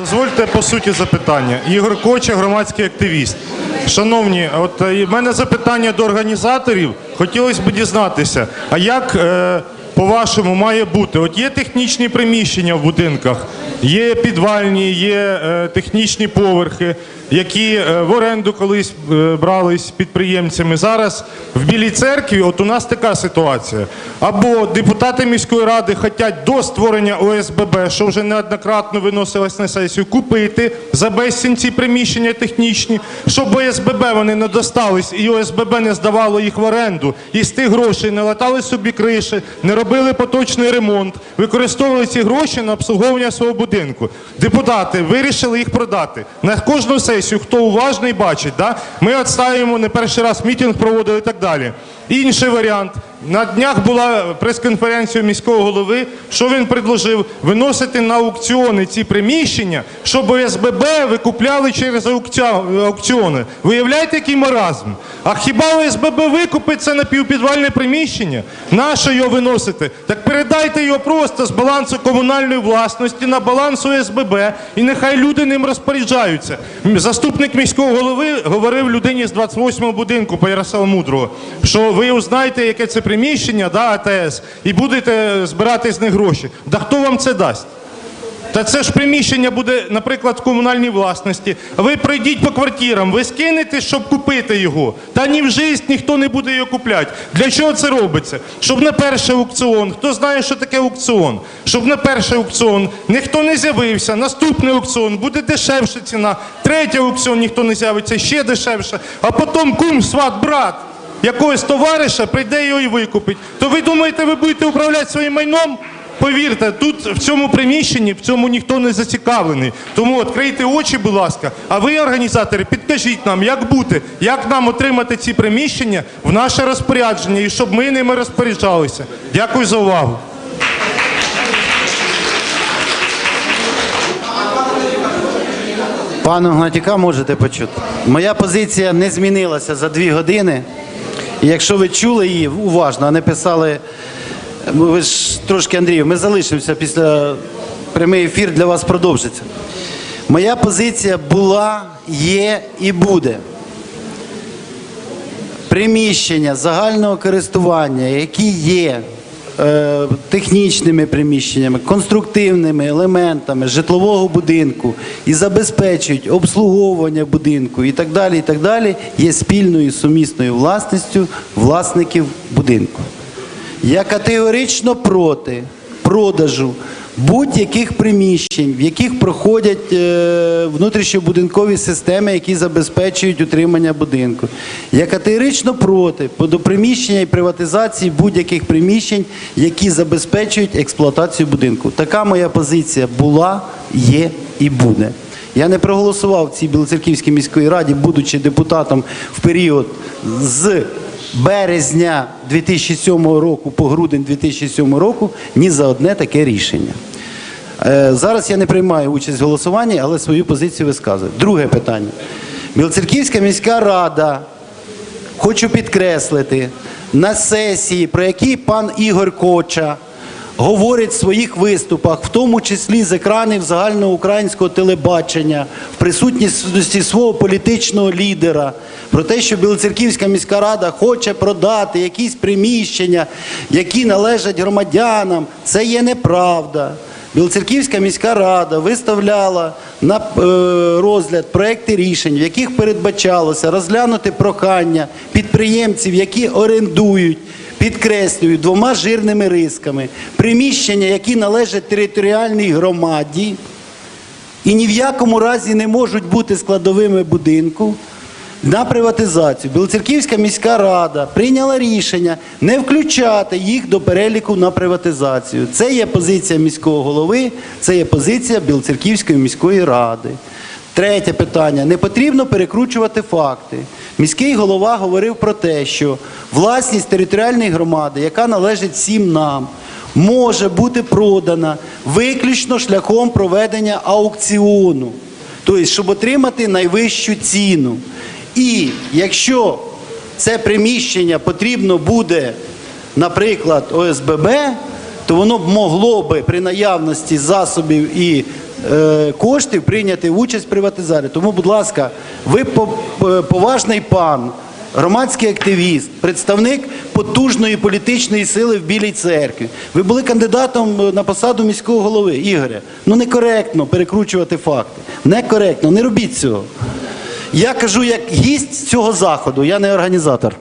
Дозвольте по суті запитання. Ігор Коча, громадський активіст. Шановні, от е, в мене запитання до організаторів. Хотілося б дізнатися, а як е, по-вашому має бути? От є технічні приміщення в будинках, є підвальні, є е, технічні поверхи, які е, в оренду колись е, брались підприємцями. Зараз в Білій церкві, от у нас така ситуація. Або депутати міської ради хочуть до створення ОСББ, що вже неоднократно виносилось на сесію, купити за безцінь ці приміщення технічні, щоб ОСББ вони не достались і ОСББ не здавало їх в оренду, і з тих грошей не латали собі криші, не робили поточний ремонт, використовували ці гроші на обслуговування свого будинку. Депутати вирішили їх продати. На кожну сесію, хто уважний, бачить, да? ми відставимо не перший раз мітинг проводили і так далі. Інший варіант. На днях була прес-конференція міського голови. Що він предложив? Виносити на аукціони ці приміщення, щоб ОСББ викупляли через аукціони. Виявляєте, який маразм? А хіба ОСББ викупить це напівпідвальне приміщення? Нащо його виносити? Так передайте його просто з балансу комунальної власності на баланс ОСББ, і нехай люди ним розпоряджаються. Заступник міського голови говорив людині з 28-го будинку по Ярославу Мудрого, що ви узнаєте, яке це приміщення, да, АТС, і будете збирати з них гроші. Да хто вам це дасть? Та це ж приміщення буде, наприклад, в комунальній власності. Ви пройдіть по квартирам, ви скинете, щоб купити його. Та ні в житті ніхто не буде його купляти. Для чого це робиться? Щоб на перший аукціон, хто знає, що таке аукціон, щоб на перший аукціон ніхто не з'явився, наступний аукціон буде дешевша ціна, третій аукціон ніхто не з'явиться, ще дешевше, а потім кум, сват, брат. Якогось товариша прийде його і викупить. То ви думаєте, ви будете управляти своїм майном? Повірте, тут в цьому приміщенні в цьому ніхто не зацікавлений. Тому відкрийте очі, будь ласка. А ви, організатори, підкажіть нам, як бути, як нам отримати ці приміщення в наше розпорядження і щоб ми ними розпоряджалися. Дякую за увагу. Пану Гнатюка можете почути. Моя позиція не змінилася за дві години. І якщо ви чули її уважно, а не писали, ви ж трошки Андрію, ми залишимося після прямий ефір для вас продовжиться. Моя позиція була, є і буде. Приміщення загального користування, які є технічними приміщеннями, конструктивними елементами житлового будинку і забезпечують обслуговування будинку і так далі, і так далі, є спільною сумісною власністю власників будинку. Я категорично проти продажу будь-яких приміщень, в яких проходять е, внутрішньобудинкові системи, які забезпечують утримання будинку. Я категорично проти до приміщення і приватизації будь-яких приміщень, які забезпечують експлуатацію будинку. Така моя позиція була, є і буде. Я не проголосував в цій Білоцерківській міської раді, будучи депутатом в період з березня 2007 року по грудень 2007 року ні за одне таке рішення. Е, Зараз я не приймаю участь в голосуванні, але свою позицію висказую. Друге питання. Білоцерківська міська рада, хочу підкреслити, на сесії, про які пан Ігор Коча говорить в своїх виступах, в тому числі з екранів загальноукраїнського телебачення, в присутності свого політичного лідера, про те, що Білоцерківська міська рада хоче продати якісь приміщення, які належать громадянам, це є неправда. Білоцерківська міська рада виставляла на е, розгляд проекти рішень, в яких передбачалося розглянути прохання підприємців, які орендують, підкреслюю двома жирними рисками приміщення, які належать територіальній громаді і ні в якому разі не можуть бути складовими будинку. На приватизацію Білоцерківська міська рада прийняла рішення не включати їх до переліку на приватизацію. Це є позиція міського голови, це є позиція Білоцерківської міської ради. Третє питання: не потрібно перекручувати факти. Міський голова говорив про те, що власність територіальної громади, яка належить всім нам, може бути продана виключно шляхом проведення аукціону, тобто, щоб отримати найвищу ціну. І якщо це приміщення потрібно буде, наприклад, ОСББ, то воно б могло би при наявності засобів і коштів прийняти участь в приватизації. Тому, будь ласка, ви е, поважний пан, громадський активіст, представник потужної політичної сили в Білій церкві. Ви були кандидатом е, на посаду міського голови. Ігоря, ну некоректно перекручувати факти. Некоректно, не робіть цього. Я кажу як гість цього заходу, я не організатор.